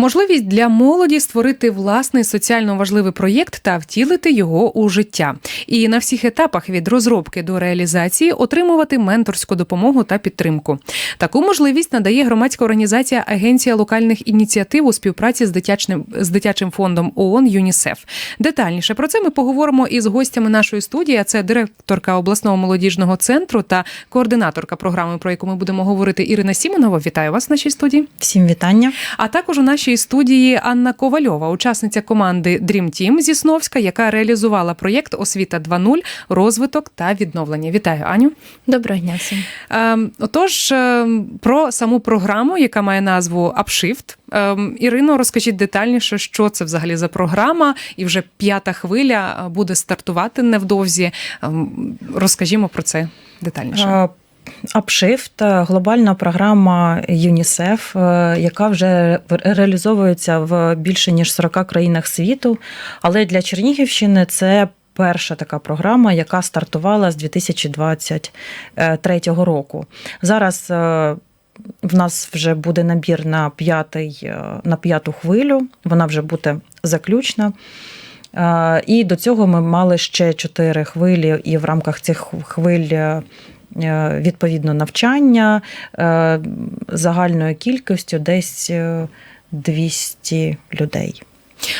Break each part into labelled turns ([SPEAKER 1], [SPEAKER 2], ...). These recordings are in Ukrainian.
[SPEAKER 1] Можливість для молоді створити власний соціально важливий проєкт та втілити його у життя, і на всіх етапах від розробки до реалізації отримувати менторську допомогу та підтримку. Таку можливість надає громадська організація Агенція локальних ініціатив у співпраці з дитячним з дитячим фондом ООН ЮНІСЕФ. Детальніше про це ми поговоримо із гостями нашої студії. А це директорка обласного молодіжного центру та координаторка програми, про яку ми будемо говорити. Ірина Сімонова. Вітаю вас в нашій студії.
[SPEAKER 2] Всім вітання.
[SPEAKER 1] А також у нашій студії Анна Ковальова, учасниця команди Dream Team зі Сновська, яка реалізувала проєкт Освіта 2.0, розвиток та відновлення. Вітаю, Аню.
[SPEAKER 2] Доброго дня всім.
[SPEAKER 1] Ем, Отож, ем, про саму програму, яка має назву Upshift. Ем, Ірино, розкажіть детальніше, що це взагалі за програма, і вже п'ята хвиля е, буде стартувати невдовзі. Ем, Розкажімо про це детальніше.
[SPEAKER 2] Апшифт глобальна програма ЮНІСЕФ, е, яка вже реалізовується в більше ніж 40 країнах світу. Але для Чернігівщини це перша така програма, яка стартувала з 2023 року. Зараз е, в нас вже буде набір на п'ятий е, на п'яту хвилю. Вона вже буде заключна. І до цього ми мали ще чотири хвилі, і в рамках цих хвиль відповідно навчання загальною кількістю десь 200 людей.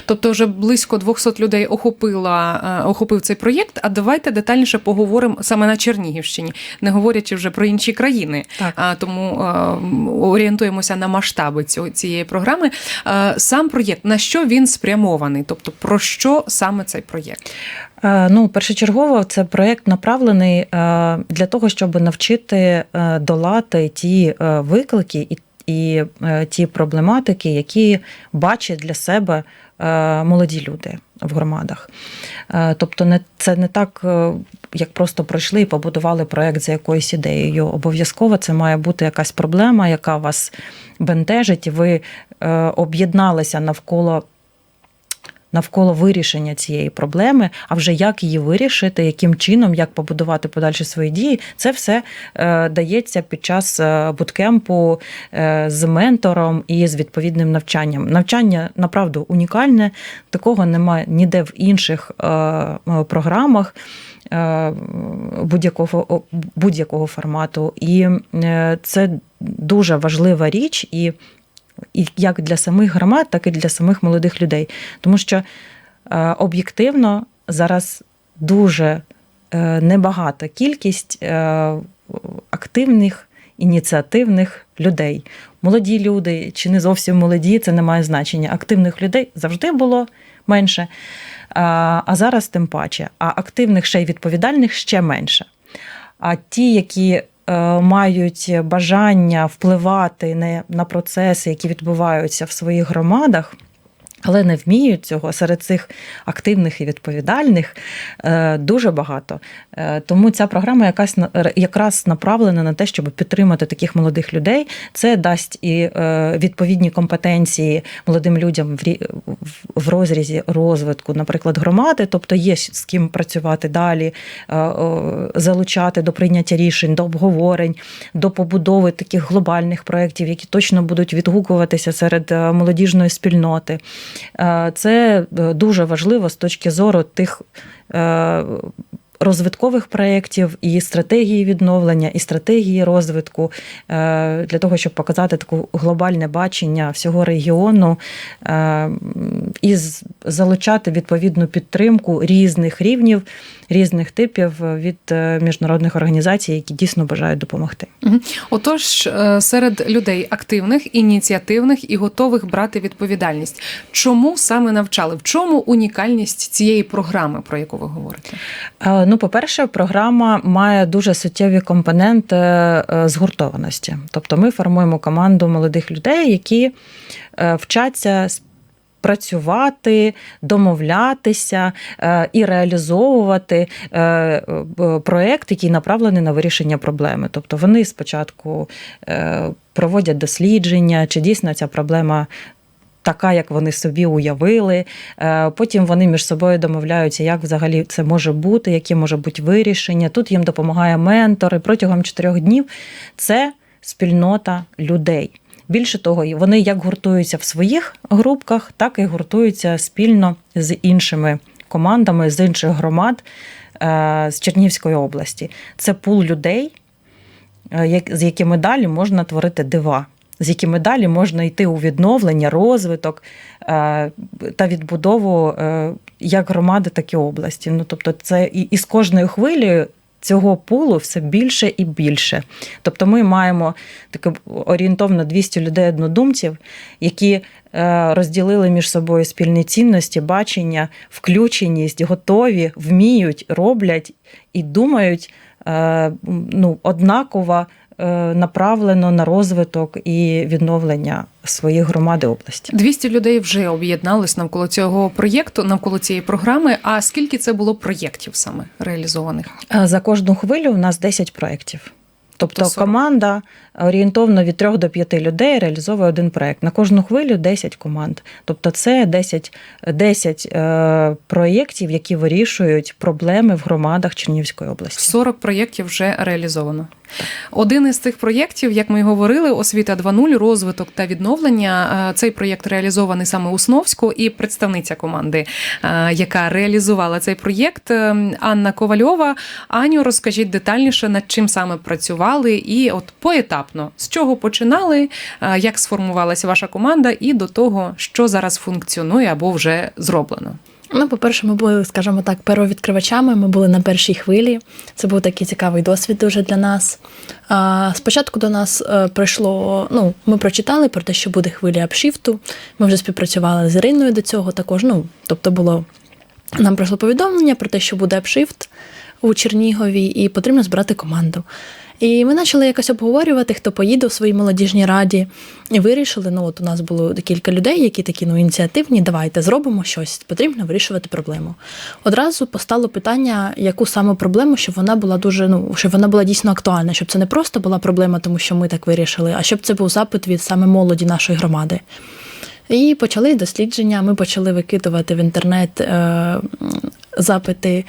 [SPEAKER 1] Тобто, вже близько 200 людей охопила охопив цей проєкт. А давайте детальніше поговоримо саме на Чернігівщині, не говорячи вже про інші країни.
[SPEAKER 2] Так.
[SPEAKER 1] Тому орієнтуємося на масштаби цієї програми. Сам проєкт на що він спрямований? Тобто, про що саме цей проєкт?
[SPEAKER 2] Ну, першочергово це проєкт направлений для того, щоб навчити долати ті виклики і і ті проблематики, які бачать для себе молоді люди в громадах. Тобто, це не так, як просто пройшли і побудували проєкт за якоюсь ідеєю. Обов'язково це має бути якась проблема, яка вас бентежить, і ви об'єдналися навколо навколо вирішення цієї проблеми, а вже як її вирішити, яким чином, як побудувати подальші свої дії, це все е, дається під час е, буткемпу е, з ментором і з відповідним навчанням. Навчання направду унікальне, такого немає ніде в інших програмах. Будь-якого будь-якого формату, і це дуже важлива річ, і і як для самих громад, так і для самих молодих людей. Тому що е, об'єктивно зараз дуже е, небагата кількість е, активних. Ініціативних людей. Молоді люди чи не зовсім молоді, це не має значення. Активних людей завжди було менше, а зараз тим паче. А активних ще й відповідальних ще менше. А ті, які мають бажання впливати на процеси, які відбуваються в своїх громадах але не вміють цього серед цих активних і відповідальних е, дуже багато. Е, тому ця програма якась якраз направлена на те, щоб підтримати таких молодих людей. Це дасть і е, відповідні компетенції молодим людям в розрізі розвитку, наприклад, громади, тобто є з ким працювати далі, залучати до прийняття рішень, до обговорень, до побудови таких глобальних проєктів, які точно будуть відгукуватися серед молодіжної спільноти. Е, це е, дуже важливо з точки зору тих е, розвиткових проєктів і стратегії відновлення, і стратегії розвитку для того, щоб показати таке глобальне бачення всього регіону і залучати відповідну підтримку різних рівнів, різних типів від е, міжнародних організацій, які дійсно бажають допомогти.
[SPEAKER 1] Отож, серед людей активних, ініціативних і готових брати відповідальність. Чому саме навчали? В чому унікальність цієї програми, про яку ви говорите?
[SPEAKER 2] Ну, по-перше, програма має дуже суттєві компоненти е, згуртованості. Тобто ми формуємо команду молодих людей, які е, вчаться працювати, домовлятися е, і реалізовувати проєкт, який направлений на вирішення проблеми. Тобто вони спочатку проводять дослідження, чи дійсно ця проблема така, як вони собі уявили. Е, потім вони між собою домовляються, як взагалі це може бути, які може бути вирішення. Тут їм допомагає ментор. І Протягом чотирьох днів це спільнота людей. Більше того, вони як гуртуються в своїх групках, так і гуртуються спільно з іншими командами з інших громад е, з Чернігівської області. Це пул людей, е, з якими далі можна творити дива, з якими далі можна йти у відновлення, розвиток е, та відбудову як громади, так і області. Ну, тобто, це і з кожною хвилею. Цього пулу все більше і більше. Тобто ми маємо таке орієнтовно 200 людей однодумців, які е, розділили між собою спільні цінності, бачення, включеність, готові, вміють, роблять і думають е, ну, однаково направлено на розвиток і відновлення своїх громад і області.
[SPEAKER 1] 200 людей вже об'єднались навколо цього проєкту, навколо цієї програми. А скільки це було проєктів саме реалізованих?
[SPEAKER 2] Е, За кожну хвилю у нас 10 проєктів. Тобто
[SPEAKER 1] Тобто 40.
[SPEAKER 2] команда орієнтовно від 3 до 5 людей реалізовує один проєкт. На кожну хвилю 10 команд. Тобто це 10, 10 е, проєктів, які вирішують проблеми в громадах Чернігівської області.
[SPEAKER 1] 40 проєктів вже реалізовано. Один із цих проєктів, як ми й говорили, освіта 2.0, розвиток та відновлення. Е, Цей проєкт реалізований саме у Сновську, і представниця команди, е, яка реалізувала цей проєкт, е, Анна Ковальова. Аню, розкажіть детальніше, над чим саме працювали, і от поетапно з чого починали, як сформувалася ваша команда, і до того, що зараз функціонує або вже зроблено.
[SPEAKER 3] Ну, по-перше, ми були, скажімо так, первовідкривачами. Ми були на першій хвилі. Це був такий цікавий досвід дуже для нас. Спочатку до нас е, прийшло, ну, ми прочитали про те, що буде хвиля апшіфту. Ми вже співпрацювали з Іриною до цього також. Ну, тобто було нам прийшло повідомлення про те, що буде апшифт у Чернігові, і потрібно збирати команду. І ми почали якось обговорювати, хто поїде у своїй молодіжній раді, і вирішили: ну от у нас було кілька людей, які такі ну ініціативні, давайте зробимо щось, потрібно вирішувати проблему. Одразу постало питання, яку саме проблему, щоб вона була дуже, ну щоб вона була дійсно актуальна, щоб це не просто була проблема, тому що ми так вирішили, а щоб це був запит від саме молоді нашої громади. І почали дослідження. Ми почали викидувати в інтернет е, запити,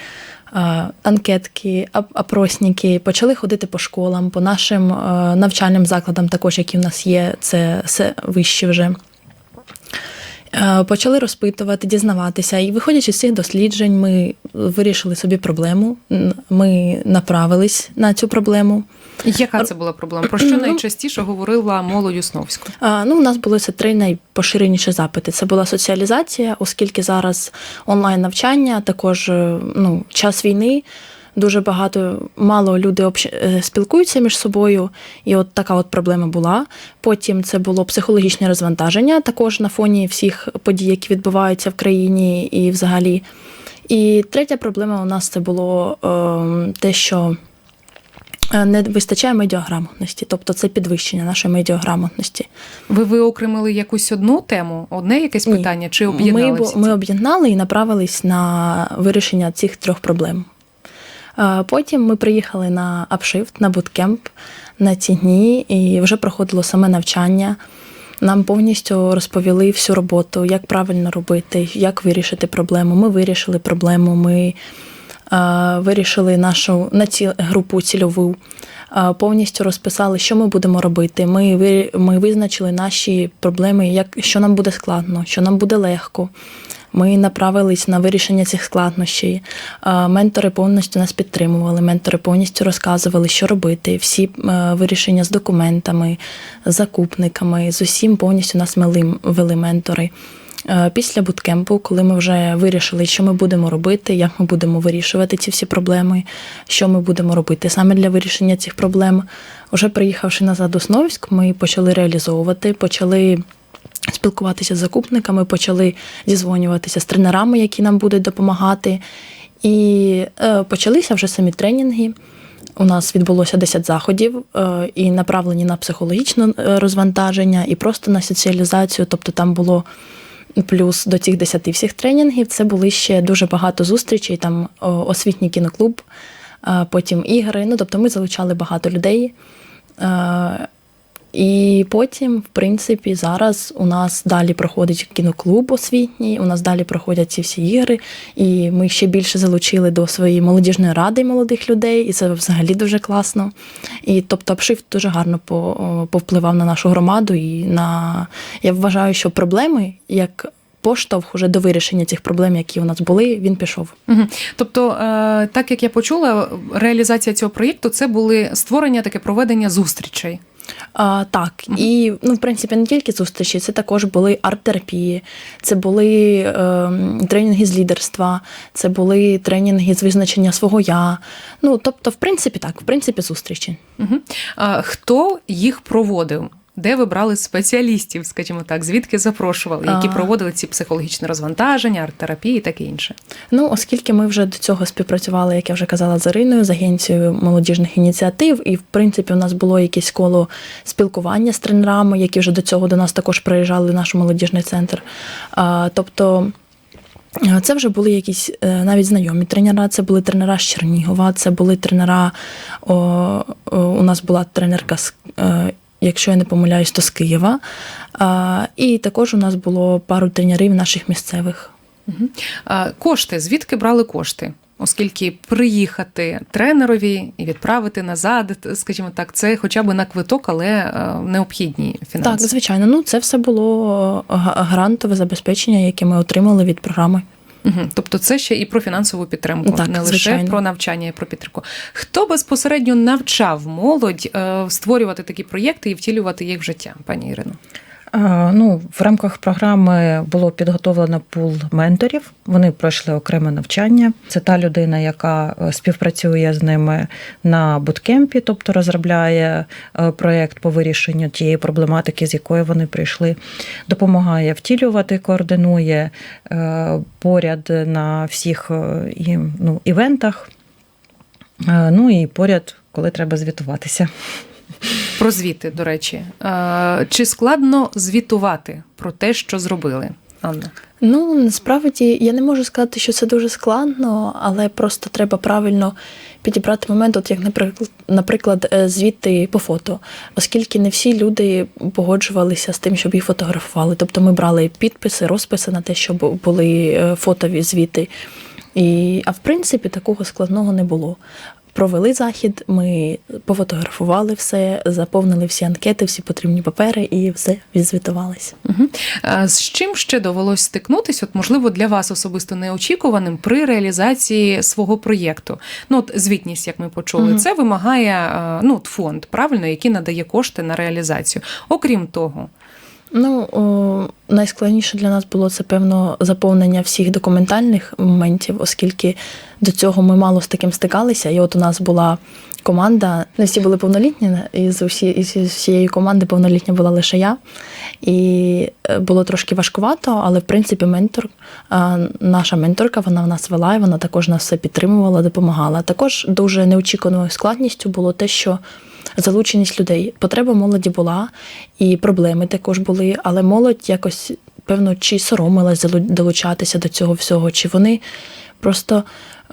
[SPEAKER 3] анкетки, ап- опросники, почали ходити по школам, по нашим е, навчальним закладам, також які в нас є, це все вище вже. Е, Почали розпитувати, дізнаватися, і виходячи з цих досліджень, ми вирішили собі проблему. Ми направились на цю проблему.
[SPEAKER 1] Яка це була проблема? Про що найчастіше говорила молодь у
[SPEAKER 3] Ну, у нас були це три найпоширеніші запити. Це була соціалізація, оскільки зараз онлайн навчання, також е, ну, час війни. Дуже багато мало люди общ... е, спілкуються між собою, і от така от проблема була. Потім це було психологічне розвантаження, також на фоні всіх подій, які відбуваються в країні і взагалі. І третя проблема у нас це було е, те, що не вистачає медіаграмотності, тобто це підвищення нашої медіаграмотності.
[SPEAKER 1] Ви виокремили якусь одну тему, одне якесь
[SPEAKER 3] Ні.
[SPEAKER 1] питання, чи об'єднали
[SPEAKER 3] Ми, ми об'єднали і направились на вирішення цих трьох проблем. Потім ми приїхали на апшифт, на буткемп на ці дні, і вже проходило саме навчання. Нам повністю розповіли всю роботу, як правильно робити, як вирішити проблему. Ми вирішили проблему, ми е, вирішили нашу на ці, групу цільову, е, повністю розписали, що ми будемо робити. Ми, ми визначили наші проблеми, як, що нам буде складно, що нам буде легко. Ми направились на вирішення цих складнощів. Е, Ментори повністю нас підтримували, ментори повністю розказували, що робити. Всі е, вирішення з документами, з закупниками, з усім повністю нас вели ментори. Е, Після буткемпу, коли ми вже вирішили, що ми будемо робити, як ми будемо вирішувати ці всі проблеми, що ми будемо робити саме для вирішення цих проблем, вже приїхавши назад у Сновськ, ми почали реалізовувати, почали спілкуватися з закупниками, почали зізвонюватися з тренерами, які нам будуть допомагати. І е, почалися вже самі тренінги. У нас відбулося 10 заходів е, і направлені на психологічне е, розвантаження, і просто на соціалізацію. Тобто там було плюс до цих 10 всіх тренінгів. Це були ще дуже багато зустрічей, там освітній кіноклуб, потім ігри. Ну тобто ми залучали багато людей. І потім, в принципі, зараз у нас далі проходить кіноклуб освітній, у нас далі проходять ці всі ігри, і ми ще більше залучили до своєї молодіжної ради молодих людей, і це взагалі дуже класно. І тобто обшив дуже гарно повпливав на нашу громаду. І на я вважаю, що проблеми як поштовх уже до вирішення цих проблем, які у нас були, він пішов.
[SPEAKER 1] Мгм. Тобто, е, так як я почула, реалізація цього проєкту це були створення таке проведення зустрічей.
[SPEAKER 3] А, так, і ну, в принципі, не тільки зустрічі, це також були арт-терапії, це були е, тренінги з лідерства, це були тренінги з визначення свого я. Ну, тобто, в принципі, так, в принципі, зустрічі.
[SPEAKER 1] Угу. А, хто їх проводив? Де ви брали спеціалістів, скажімо так, звідки запрошували, які
[SPEAKER 3] А.
[SPEAKER 1] проводили ці психологічні розвантаження, арт-терапії і таке інше?
[SPEAKER 3] Ну, оскільки ми вже до цього співпрацювали, як я вже казала, з Іриною, з агенцією молодіжних ініціатив, і в принципі у нас було якесь коло спілкування з тренерами, які вже до цього до нас також приїжджали в наш молодіжний центр. А, тобто. е, Це вже були якісь е, навіть знайомі тренера. Це були тренера з Чернігова, це були тренера. О, о, у нас була тренерка з, е, якщо я не помиляюсь, то з Києва. І також у нас було пару тренерів наших місцевих.
[SPEAKER 1] Кошти, звідки брали кошти? Оскільки приїхати тренерові і відправити назад, скажімо так, це хоча б на квиток, але е, необхідні фінанси.
[SPEAKER 3] Так, звичайно. Ну це все було е, грантове забезпечення, яке ми отримали від програми.
[SPEAKER 1] Угу. Тобто це ще і про фінансову підтримку,
[SPEAKER 3] Так,
[SPEAKER 1] не лише
[SPEAKER 3] звичайно.
[SPEAKER 1] про навчання і про підтримку. Хто безпосередньо навчав молодь е, створювати такі проєкти і втілювати їх в життя, пані Ірино?
[SPEAKER 2] А, Ну, в рамках програми було підготовлено пул менторів. Вони пройшли окреме навчання. Це та людина, яка е, співпрацює з ними на буткемпі, тобто розробляє е, проєкт по вирішенню тієї проблематики, з якої вони прийшли, допомагає втілювати, координує е, поряд на всіх е, ну, івентах. Е, Ну і поряд, коли треба звітуватися.
[SPEAKER 1] Про звіти, до речі. Е, Чи складно звітувати про те, що зробили? Анна?
[SPEAKER 3] Ну насправді я не можу сказати, що це дуже складно, але просто треба правильно підібрати момент, от як, наприклад, наприклад, е, звіти по фото, оскільки не всі люди погоджувалися з тим, щоб їх фотографували. Тобто ми брали підписи, розписи на те, щоб були е, фотові звіти. І, а в принципі, такого складного не було. Провели захід, ми пофотографували все, заповнили всі анкети, всі потрібні папери і все відзвітувалися.
[SPEAKER 1] Угу. З чим ще довелось стикнутися? От, можливо, для вас особисто неочікуваним при реалізації свого проєкту. Ну, от звітність, як ми почули,
[SPEAKER 3] Мгм.
[SPEAKER 1] це вимагає е, ну, фонд, правильно, який надає кошти на реалізацію. Окрім того,
[SPEAKER 3] Ну, о, найскладніше для нас було це певно заповнення всіх документальних моментів, оскільки до цього ми мало з таким стикалися. І от у нас була команда, не всі були повнолітні, і з усі, із всієї команди повнолітня була лише я. І е, було трошки важкувато, але в принципі ментор, наша менторка, вона в нас вела, і вона також нас все підтримувала, допомагала. Також дуже неочікуваною складністю було те, що залученість людей. Потреба молоді була, і проблеми також були, але молодь якось, певно, чи соромилась долучатися до цього всього, чи вони просто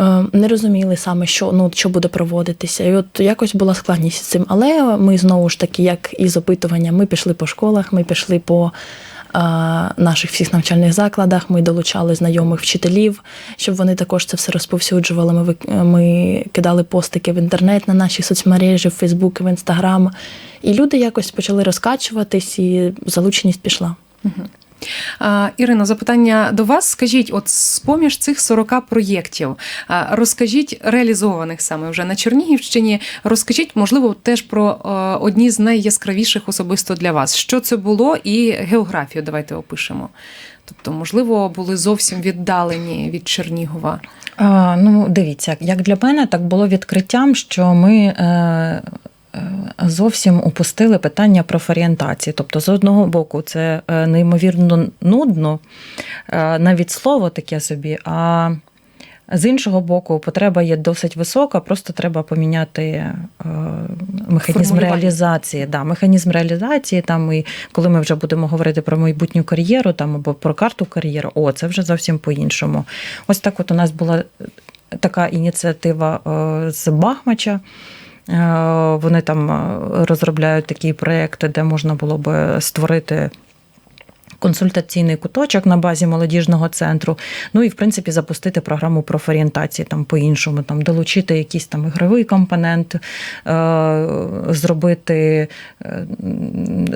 [SPEAKER 3] е, не розуміли саме, що, ну, що буде проводитися. І от якось була складність з цим. Але ми знову ж таки, як і з опитування, ми пішли по школах, ми пішли по. Е, Наших всіх навчальних закладах ми долучали знайомих вчителів, щоб вони також це все розповсюджували. Ми, ми кидали постики в інтернет на наші соцмережі, в Фейсбук, в Інстаграм. І люди якось почали розкачуватись, і залученість пішла.
[SPEAKER 1] А, Ірино, запитання до вас. Скажіть, от з поміж цих 40 проєктів, розкажіть реалізованих саме вже на Чернігівщині. Розкажіть, можливо, теж про одні з найяскравіших особисто для вас. Що це було, і географію давайте опишемо. Тобто, можливо, були зовсім віддалені від Чернігова.
[SPEAKER 2] А, ну, дивіться, як для мене, так було відкриттям, що ми. Е, Зовсім упустили питання профорієнтації. Тобто, з одного боку, це е, неймовірно нудно, е, навіть слово таке собі. А з іншого боку, потреба є досить висока, просто треба поміняти е, механізм реалізації. Да, механізм реалізації, там і коли ми вже будемо говорити про майбутню кар'єру там, або про карту кар'єри, о, це вже зовсім по-іншому. Ось так от у нас була така ініціатива е, з Бахмача. Е, Вони там е, розробляють такі проекти, де можна було би створити. Консультаційний куточок на базі молодіжного центру, ну і в принципі запустити програму профорієнтації там по-іншому, там долучити якийсь там ігровий компонент, е, зробити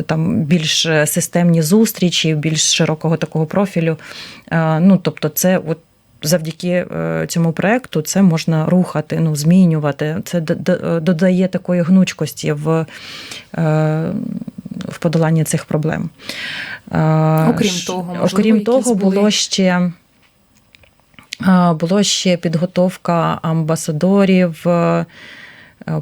[SPEAKER 2] там більш системні зустрічі, більш широкого такого профілю. Ну, тобто, це от завдяки е, цьому проекту це можна рухати, ну, змінювати. Це додає такої гнучкості в, е, в подоланні цих проблем. Е,
[SPEAKER 1] Окрім того, можливо,
[SPEAKER 2] окрім того,
[SPEAKER 1] були-
[SPEAKER 2] було ще. Було ще підготовка амбасадорів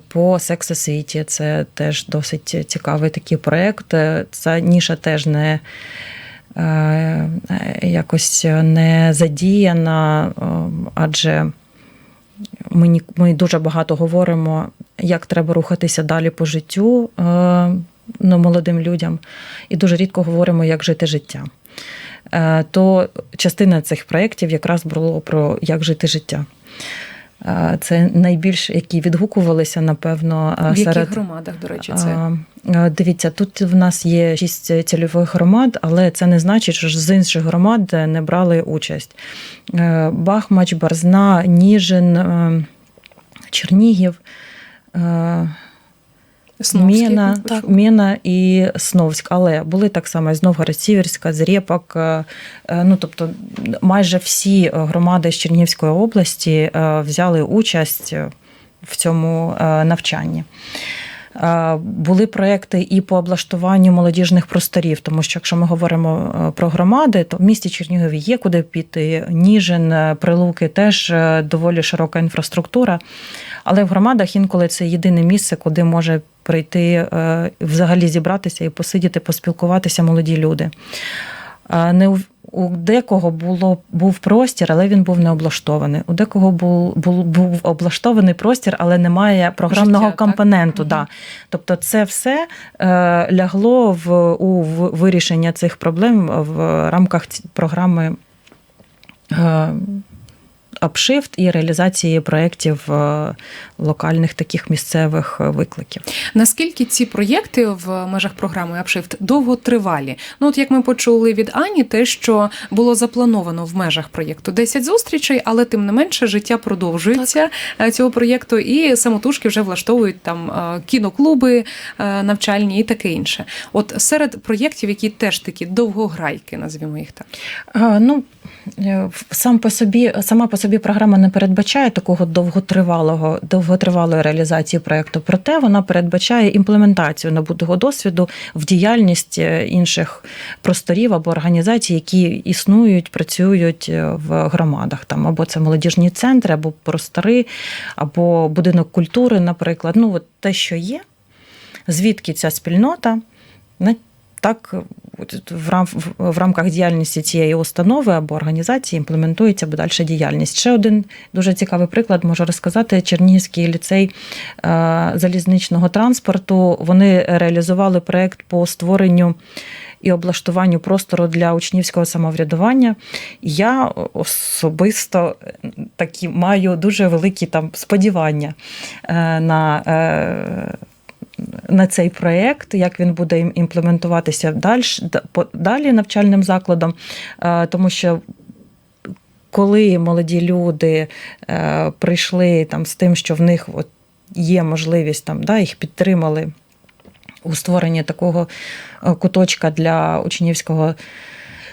[SPEAKER 2] по секс освіті. Це теж досить цікавий такий проєкт. Ця ніша теж не якось не задіяна, е, адже ми, ми дуже багато говоримо, як треба рухатися далі по життю е, ну, молодим людям, і дуже рідко говоримо, як жити життя. Е, То частина цих проєктів якраз було про як жити життя. Е, Це найбільш які відгукувалися, напевно, е,
[SPEAKER 1] В яких
[SPEAKER 2] серед
[SPEAKER 1] громадах, до речі, це?
[SPEAKER 2] Дивіться, тут в нас є шість цільових громад, але це не значить, що з інших громад не брали участь. Е, Бахмач, Барзна, Ніжин, е, Чернігів. Е,
[SPEAKER 1] Сновський,
[SPEAKER 2] Міна,
[SPEAKER 1] так. ми.
[SPEAKER 2] Міна і Сновськ, але були так само з Новгород-Сіверська, з Рєпак. е, е, Ну, тобто майже всі громади з Чернігівської області е, взяли участь в цьому е, навчанні. Були проекти і по облаштуванню молодіжних просторів, тому що якщо ми говоримо е, про громади, то в місті Чернігові є куди піти. Ніжин, е, Прилуки теж е, доволі широка інфраструктура. Але в громадах інколи це єдине місце, куди може прийти, взагалі зібратися і посидіти, поспілкуватися молоді люди. Не у- декого було був простір, але він був не облаштований. У декого був, був, був облаштований простір, але немає програмного
[SPEAKER 1] Життя,
[SPEAKER 2] компоненту.
[SPEAKER 1] Так?
[SPEAKER 2] Да. Тобто, це все е, лягло в, у в вирішення цих проблем в рамках програми. Е, Апшифт і реалізації проєктів е, локальних таких місцевих е, викликів.
[SPEAKER 1] Наскільки ці проєкти в межах програми Апшифт довготривалі? Ну, от як ми почули від Ані, те, що було заплановано в межах проєкту 10 зустрічей, але тим не менше життя продовжується е, цього проєкту, і самотужки вже влаштовують там кіноклуби навчальні і таке інше. От серед проєктів, які теж такі довгограйки, назвімо їх так.
[SPEAKER 2] А, Ну, сам по собі, сама по собі програма не передбачає такого довготривалого, довготривалої реалізації проєкту. Проте вона передбачає імплементацію набутого досвіду в діяльність е, інших просторів або організацій, які існують, працюють е, в громадах. Там або це молодіжні центри, або простори, або будинок культури, наприклад. Ну, от те, що є, звідки ця спільнота. Так, в, рам, в- рамках діяльності цієї установи або організації імплементується подальша діяльність. Ще один дуже цікавий приклад можу розказати: Чернігівський ліцей е, залізничного транспорту. Вони реалізували проект по створенню. І облаштуванню простору для учнівського самоврядування. Я особисто такі маю дуже великі там сподівання е, на е, на цей проєкт, як він буде імплементуватися далі, далі навчальним закладом, Е, тому що. Коли молоді люди е, прийшли там з тим, що в них от є можливість там, да, їх підтримали у створенні такого е, куточка для учнівського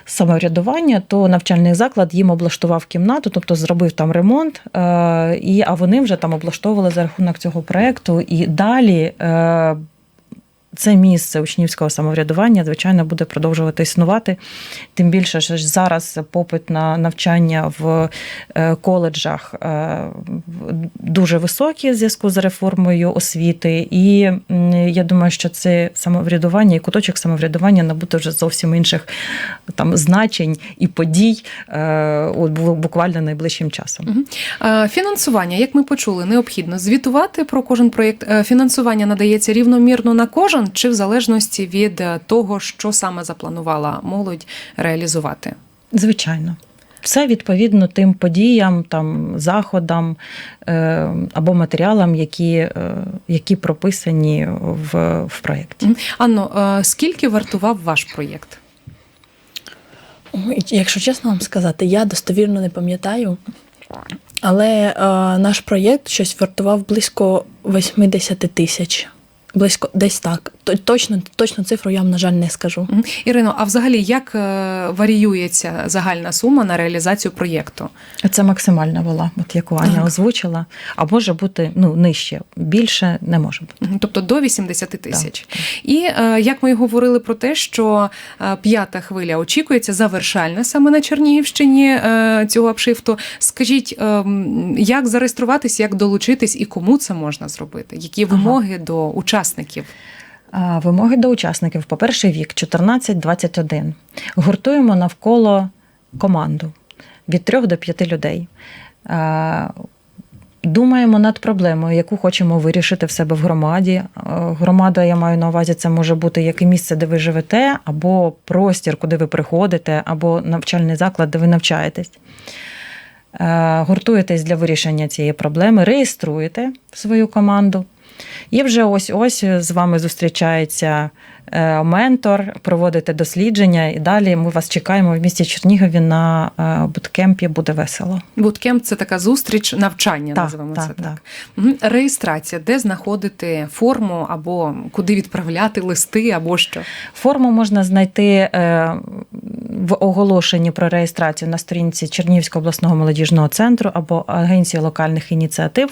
[SPEAKER 2] самоврядування, то навчальний заклад їм облаштував кімнату, тобто зробив там ремонт, е, і, а вони вже там облаштовували за рахунок цього проекту. І далі е, це місце учнівського самоврядування, звичайно, буде продовжувати існувати. Тим більше, що зараз попит на навчання в е, коледжах е, дуже високий в зв'язку з реформою освіти. І я думаю, що це самоврядування і куточок самоврядування набуде вже зовсім інших там значень і подій е, буквально найближчим часом.
[SPEAKER 1] Фінансування, як ми почули, необхідно звітувати про кожен проєкт. Фінансування надається рівномірно на кожен, чи в залежності від е, того, що саме запланувала молодь реалізувати.
[SPEAKER 2] Звичайно. все відповідно тим подіям, там, заходам е, або матеріалам, які, е, які прописані в, в проєкті.
[SPEAKER 1] Анно, скільки вартував ваш проєкт?
[SPEAKER 3] Якщо чесно вам сказати, я достовірно не пам'ятаю. Але е, наш проєкт щось вартував близько 80 тисяч. Близько десь так. То- Точно, точно цифру я вам, на жаль, не скажу.
[SPEAKER 1] Ірино, а взагалі як е, варіюється загальна сума на реалізацію проєкту?
[SPEAKER 2] Це максимальна була, от яку Аня
[SPEAKER 1] Так.
[SPEAKER 2] озвучила, а може бути ну, нижче, більше не може бути.
[SPEAKER 1] Тобто до 80 тисяч. І е, як ми говорили про те, що е, п'ята хвиля очікується завершальна саме на Чернігівщині цього апшифту. Скажіть, як зареєструватись, як долучитись і кому це можна зробити? Які
[SPEAKER 2] Ага.
[SPEAKER 1] вимоги до учасників?
[SPEAKER 2] А, Вимоги до учасників по перший вік 14-21. Гуртуємо навколо команду від 3 до 5 людей. Думаємо над проблемою, яку хочемо вирішити в себе в громаді. Громада, я маю на увазі, це може бути як і місце, де ви живете, або простір, куди ви приходите, або навчальний заклад, де ви навчаєтесь. Гуртуєтесь для вирішення цієї проблеми, реєструєте свою команду. І вже ось ось з вами зустрічається е, ментор, проводите дослідження, і далі ми вас чекаємо в місті Чернігові на е, буткемпі. Буде весело.
[SPEAKER 1] Буткемп це така зустріч навчання,
[SPEAKER 2] Так,
[SPEAKER 1] називаємо
[SPEAKER 2] так,
[SPEAKER 1] це так.
[SPEAKER 2] так.
[SPEAKER 1] Реєстрація, де знаходити форму або куди відправляти листи, або що.
[SPEAKER 2] Форму можна знайти е, в оголошенні про реєстрацію на сторінці Чернігівського обласного молодіжного центру або Агенції локальних ініціатив.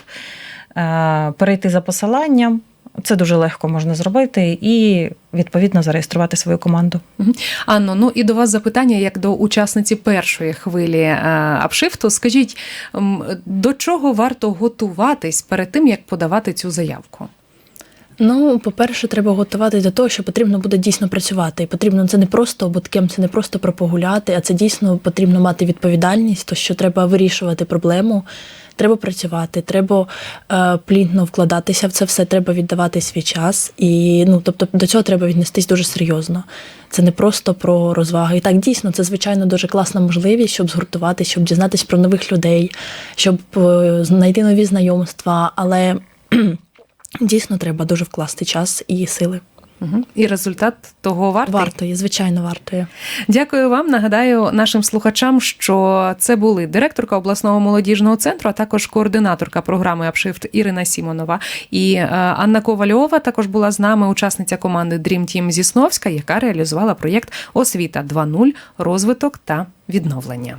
[SPEAKER 2] Е, Перейти за посиланням. Це дуже легко можна зробити і відповідно зареєструвати свою команду.
[SPEAKER 1] Анно, ну і до вас запитання як до учасниці першої хвилі е, апшифту. Скажіть, до чого варто готуватись перед тим, як подавати цю заявку?
[SPEAKER 3] Ну, по-перше, треба готуватися до того, що потрібно буде дійсно працювати. І потрібно це не просто буткем, це не просто про погуляти, а це дійсно потрібно мати відповідальність, то що треба вирішувати проблему, треба працювати, треба е, плідно вкладатися в це все, треба віддавати свій час. І ну, тобто до цього треба віднестись дуже серйозно. Це не просто про розваги. І так дійсно це звичайно дуже класна можливість, щоб згуртуватися, щоб дізнатись про нових людей, щоб е, знайти нові знайомства, але. Дійсно, треба дуже вкласти час і сили.
[SPEAKER 1] Мгм. І результат того вартий?
[SPEAKER 3] Вартої, звичайно, вартої.
[SPEAKER 1] Дякую вам. Нагадаю нашим слухачам, що це були директорка обласного молодіжного центру, а також координаторка програми Апшифт Ірина Сімонова і е, Анна Ковальова. Також була з нами учасниця команди Dream Team Зісновська, яка реалізувала проєкт Освіта 2.0. розвиток та відновлення.